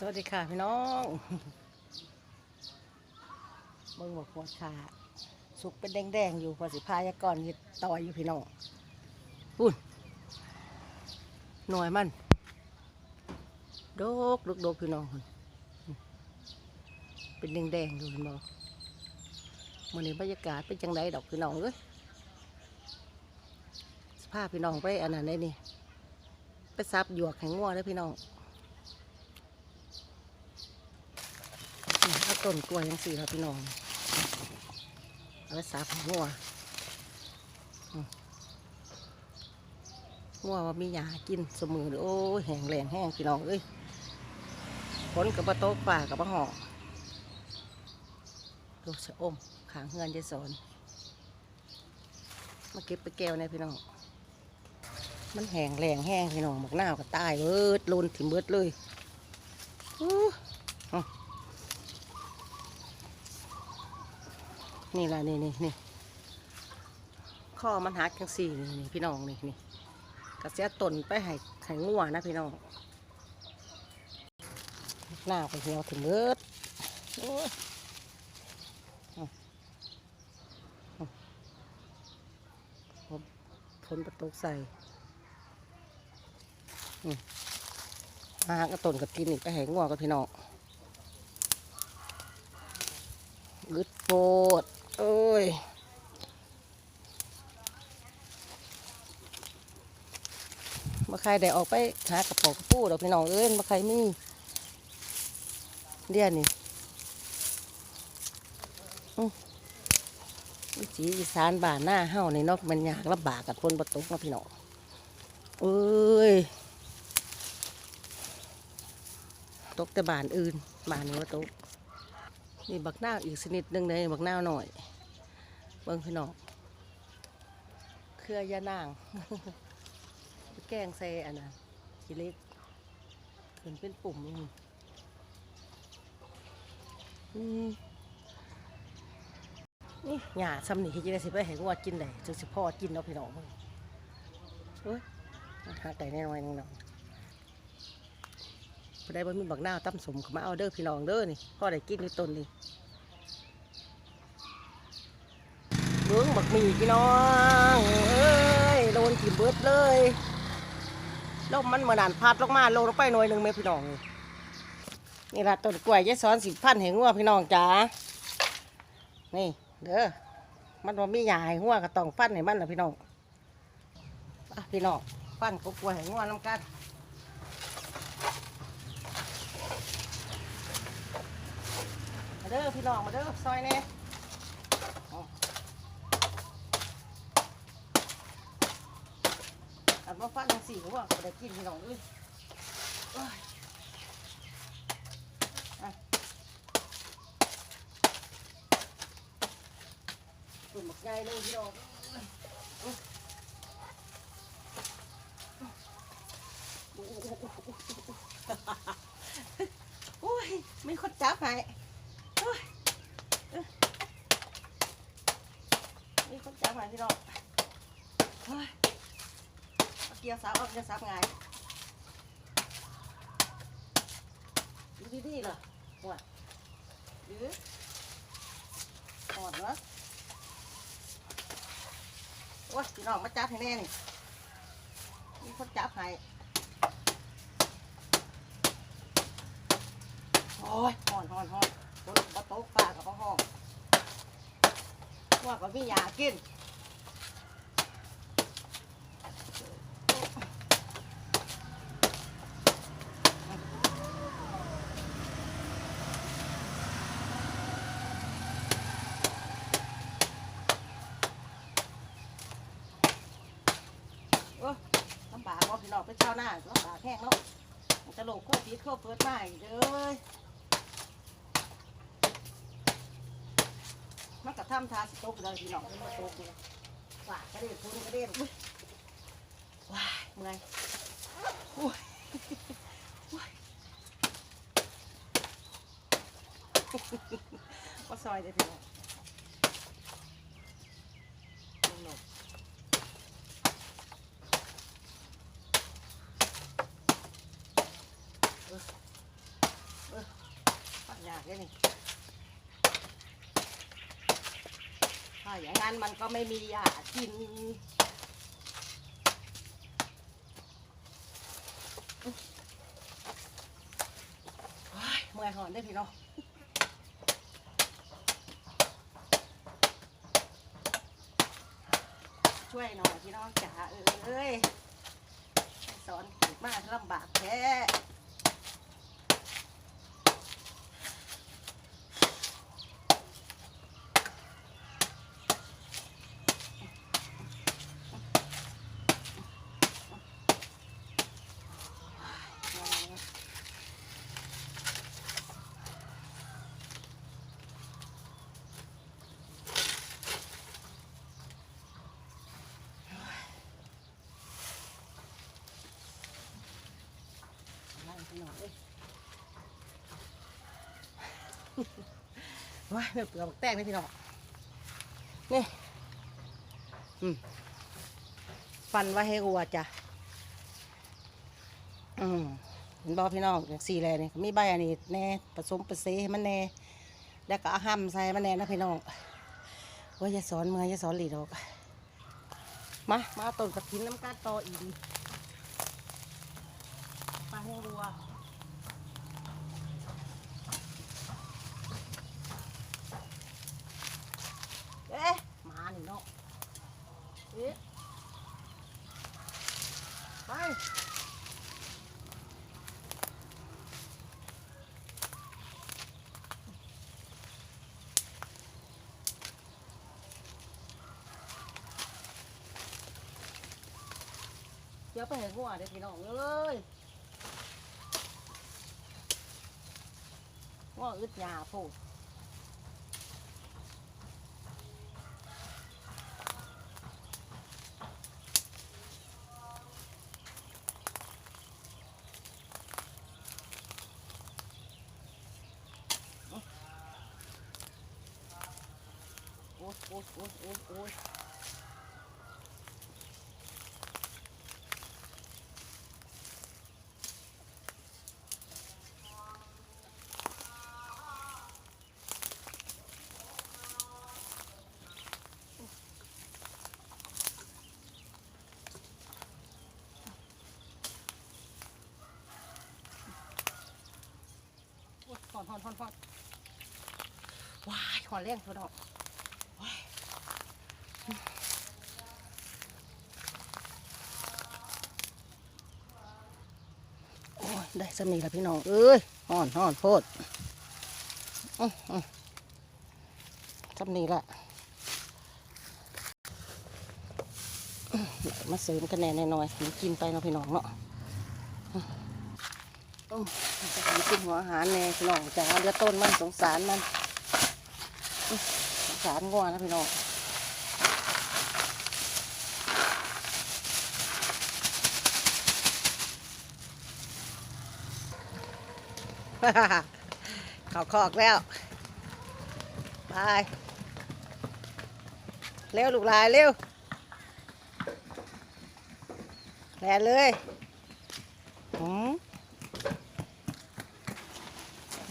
สวัสดีค่ะพี่น้องเบิ่งบอกหัวขาสุกเป็นแดงๆอยู่พอสิพายากรนี่ต่อยอยู่พี่น้องปุ่นหน่วยมันโดกดกโดกพี่น้องเป็นแดงๆอยู่พี่น้องมื่อนี้บรรยากาศเป็นจังไดดอกพี่น้องเอ้ยสภาพพี่น้องไปอันนั้นได้นี่ไปซับหยวกแข็งงัวเด้พี่น้อง นี่เอา ต้นกล้วยยังสี่ครับพี่น้องเอาไปสับหัวอืมหัวว่ามีหยากินสมือเลยโอ้แห้งแรงแห้งพี่น้องเอ้ยฝนกับบะโต๊ะป่ากับบะหอกลูกชะอมขางเฮือนจะสอนมาเก็บไปแก้วเนี่ยพี่น้อง มันแห้งแรงแห้งพี่น้องหมกหน้าวก็ตายเบิดโลนถิ่มเบิดเลย นี่ละนี่นี่นี่ข้อมันหักจังสี่นี่พี่น้องนี่นี่กระเสียตนไปให้ให้งัวนะพี่น้องหน้าไปเหี่ยวถึงเบิดโอ้นประตูใส่อืมาหากระตนกับกินอีกไปให้งัวกับพี่น้องลึดโปด เอ้ยมาใครได้ออกไปหากระป๋ากระปูดอกพี่น้องเอ้ยมาใครมีเดียวนี่อือจีอีสานบ้านหน้าเฮ้าในนอกมันยากลำบากกับคนประตุกนะพี่น้องเอ้ยตกแต่บ้านอื่นบ้านนี้มาตก นี่บักนาวอีกชนิดหนึ่งเลยบักนาวหน่อย เบิ่งพี่น้องเครือยานาง แกงใส่อันนะขี้เล็กขึ้นเป็นปุ่มอืมนี่หญ้าซ้ำนี่ที่จะได้สิไปให้วัวกินได้จึงสิพ่อกินเนาะพี่น้องเฮ้ยหาไก่แน่นอนนึง เนาะบ่ได้บ่มีบักนาตั้มสมก็มาเอาเด้อพี่น้องเด้อนี่พ่อได้กินในต้นนี่เบื้องบักหมี่พี่น้องเอ้ยโดนกี่เบิดเลยลมมันเหมือนานพัดลงมาลงลงไปหน่วยหนึ่งไหมพี่น้องนี่ละต้นกล้วยยายสอนสิบพันให้งัวพี่น้องจ๋านี่เด้อมันว่ามีหยาให้งัวก็ต้องฟันให้มันละพี่น้องพี่น้องฟันกกล้วยให้งัวน้ำกันมาเด้อพี่น้องมาเด้อซอยแน่อันว่าฟันทั้งสี่หัวก็ได้กินพี่น้องเอ้ยโอ้ยอะตุ่มบักใหญ่เลยพี่น้องเอ้ยอุ๊ยโอ้ยมีคนจับให้โอ้ยเอ้ย มีคนจับให้พี่น้องโอ้ยเอาเกียร์สาวเอาเกียร์สาวไงดูดีๆเหรอหัวหรือหอดเหรอโอ้ยพี่น้องมาจับให้แน่นี่มีคนจับให้โอ้ยหอนหอนหอนคนประตูปลากกับพ่อห้อง ว่าก็มียากินโอ้ยลำบากว่าพี่น้องเป็นชาวนาลำบากแห้งเนาะจะโลกโคตรตีโคตรเปิดมาอีกเลย มันกระทำทาสต๊กเลยพี่น้องมาตกเลยฝากระเด็นพุ่นกระเด็นว้ายเมื่อยอุ้ยอุ้ยมาซอยเลยพี่น้องลงๆมเลยนี่ถ้ อย่างนั้นมันก็ไม่มีหญ้ากินเมื่อยหอนได้พี่น้องช่วยหน่อยพี่น้องจ๋าเอ้ยสอนมากลำบากแท้ ไล่ไปหน่อยเอ้ย ว้ายไม่เปลือกบักแตงเลยพี่น้องนี่ฟันไว้ให้วัวจ้ะอืมเห็นบอพี่น้องอย่างสี่แลนี่ก็มีใบอันนี้แน่ผสมเปอร์เซให้มันแน่แล้วก็เอาห้ำใส่มันแน่นะพี่น้องว่าอย่าสอนเมืออย่าสอนหลีดอกมามาเอาต้นกระถินน้ำกาดต่ออีกปลาแห้งรัวเอ๊ะหมาหนิเนาะเอ๊ะไป เดี๋ยวไปเห็นหัวเด็กพี่น้องเอ้ยว่าอึดยาพูด โอ้ยโอ้ยโอ้ยโอ้ยโอ้ยโอ้ยหอนหอนหอนหอนว้ายหอนเลี้ยงตัวดอกว้ายโอ้ย ได้สมีแล้วพี่น้องเอ้ยหอนหอนโพดอื้ออื้อสำนีละมาเสริมคะแนนหน่อยๆมกินไปเนาะพี่น้องเนาะอื้ออื้อมันกินหัวอาหารแน่พี่น้องจ้าเดือต้นมันสงสารมันสงสารงัวนะพี่น้อง เขาคอกแล้ว ไป เร็วลูกลายเร็วแลนเลยหืม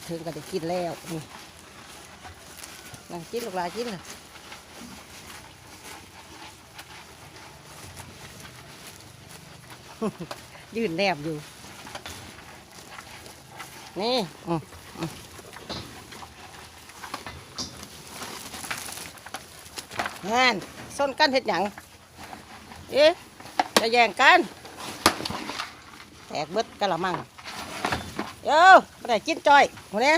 ถึงก็ได้กินแล้วนี่นั่งกินลูกลายกินเลยยืนแนบอยู่ นี่อืมอืมงานส้นกันเห็ดหยัง เอ๊ะ จะแย่งกัน แตกเบิดกะละมังเอ้าไม่ได้กินจ้อยหัวเนี้ย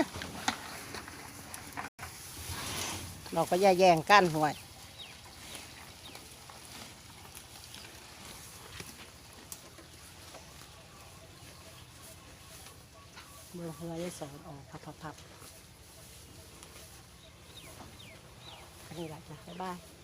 เราก็อย่แย่งกันห่วย มือเฮือยายสอนออกพับพับพับอันนี้แหละจ้ะบ๊ายบาย